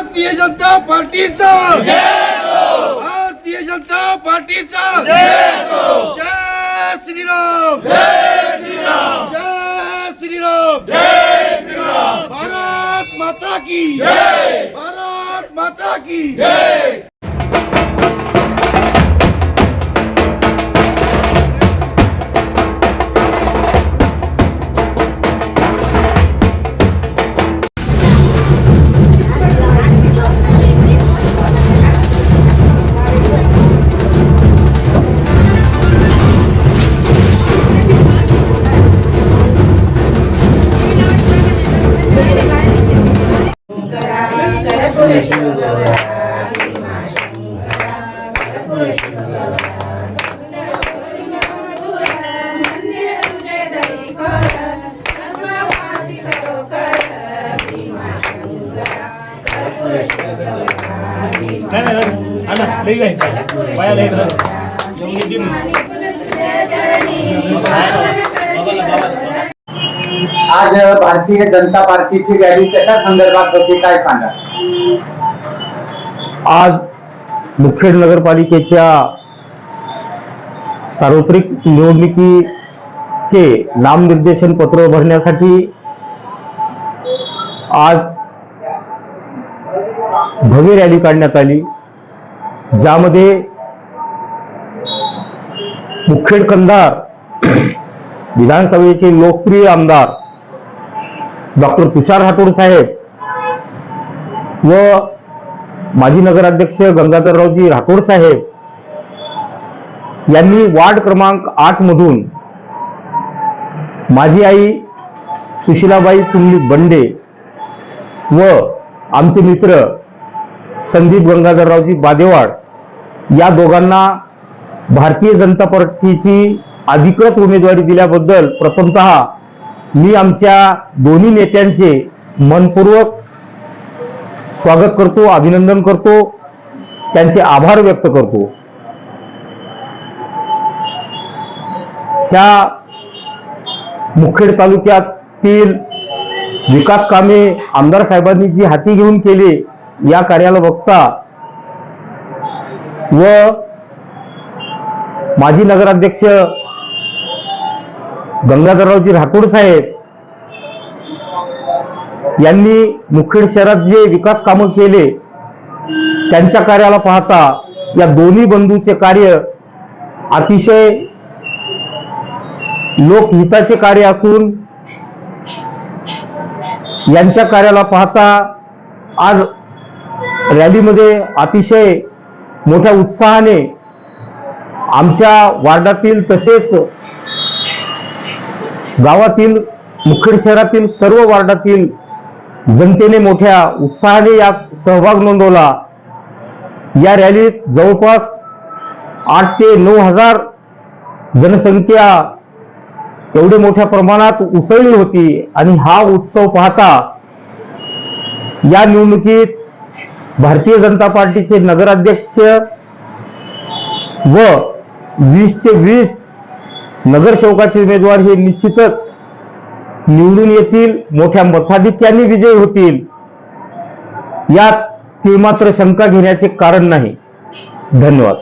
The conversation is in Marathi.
भारतीय जनता पार्टीचा. भारतीय जनता पार्टीचा. जय श्रीराम. जय श्रीराम. जय श्रीराम जय श्रीराम भारत माता की. भारत माता की. नाही नाही नाही. अण्णा लई जाईल पाया लई आज भारतीय जनता पार्टीची रॅली कशा संदर्भात होती काय सांगा आज मुखेड नगरपालिकेच्या सार्वत्रिक निवडणुकीचे नामनिर्देशन पत्र भरण्यासाठी आज भव्य रॅली काढण्यात आली. ज्यामध्ये मुखेड कंधार विधानसभेचे लोकप्रिय आमदार डॉक्टर तुषार राठोड साहेब व माजी नगराध्यक्ष गंगाधररावजी राठोड साहेब यांनी वार्ड क्रमांक आठ मधून माझी आई सुशिलाबाई तुमली बंडे व आमचे मित्र संदीप गंगाधररावजी बादेवाड या दोघांना भारतीय जनता पार्टीची अधिकृत उमेदवारी दिल्याबद्दल प्रथमतः मी आमच्या दोन्ही नेत्यांचे मनपूर्वक स्वागत करतो अभिनंदन करतो त्यांचे आभार व्यक्त करतो. ह्या मुखेड तालुक्यातील विकास कामे आमदार साहेबांनी जी हाती घेऊन केली या कार्याला बघता व माजी नगराध्यक्ष गंगाधररावजी राठोड साहेब यांनी मुखेड शहरात जे विकास कामं केले त्यांच्या कार्याला पाहता या दोन्ही बंधूचे कार्य अतिशय लोकहिताचे कार्य असून यांच्या कार्याला पाहता आज रॅलीमध्ये अतिशय मोठ्या उत्साहाने आमच्या वार्डातील तसेच गावातील मुखेड शहरातील सर्व वार्डातील जनतेने मोठ्या उत्साहाने यात सहभाग नोंदवला. या रॅलीत जवळपास आठ ते नऊ हजार जनसंख्या एवढे मोठ्या प्रमाणात उसळली होती आणि हा उत्सव पाहता या निवडणुकीत भारतीय जनता पार्टीचे नगराध्यक्ष व वीसचे वीस नगरसेवकाचे उमेदवार हे निश्चितच निवडून येतील. मोठ्या मताधिक्याने विजयी होतील. यात ते मात्र शंका घेण्याचे कारण नाही. धन्यवाद.